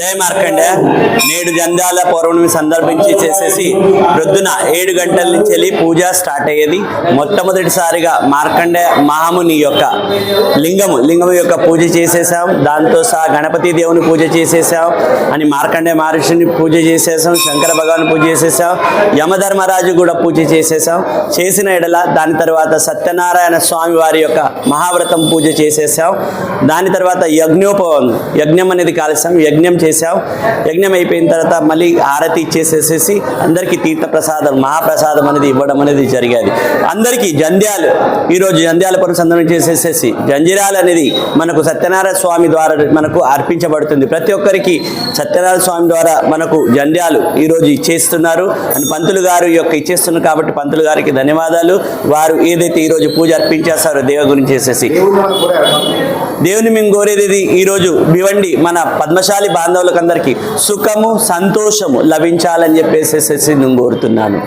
జయ మార్కండ. నేడు జంధ్యాల పౌర్ణమి సందర్భించి చేసేసి ప్రొద్దున ఏడు గంటల నుంచి వెళ్ళి పూజ స్టార్ట్ అయ్యేది. మొట్టమొదటిసారిగా మార్కండ మహాముని యొక్క లింగము లింగము యొక్క పూజ చేసేసాం. దాంతో సహా గణపతి దేవుని పూజ చేసేసాం అని మార్కండే మహర్షిని పూజ చేసేసాం శంకర భగవాన్ పూజ చేసేసాం యమధర్మరాజు కూడా పూజ చేసేసాం. చేసిన ఎడల దాని తర్వాత సత్యనారాయణ స్వామి వారి యొక్క మహావ్రతం పూజ చేసేసాం. దాని తర్వాత యజ్ఞోపవం యజ్ఞం అనేది కాల్సాం యజ్ఞం చేసి యజ్ఞం అయిపోయిన తర్వాత మళ్ళీ హారతి ఇచ్చేసేసేసి అందరికీ తీర్థ ప్రసాదం మహాప్రసాదం అనేది ఇవ్వడం అనేది జరిగేది. అందరికీ జంధ్యాలు ఈరోజు జంధ్యాల పునఃసందనం చేసేసేసి జంజిరాలు అనేది మనకు సత్యనారాయణ స్వామి ద్వారా మనకు అర్పించబడుతుంది. ప్రతి ఒక్కరికి సత్యనారాయణ స్వామి ద్వారా మనకు జంధ్యాలు ఈరోజు ఇచ్చేస్తున్నారు. అని పంతులు గారు ఈ యొక్క ఇచ్చేస్తున్నారు కాబట్టి పంతులు గారికి ధన్యవాదాలు. వారు ఏదైతే ఈరోజు పూజ అర్పించేస్తారో దేవ గురించి చేసేసి. దేవుని మేము కోరేది ఈరోజు భివండి మన పద్మశాలి బాంధవులకు అందరికీ సుఖము సంతోషము లభించాలని చెప్పేసేసి నేను కోరుతున్నాను.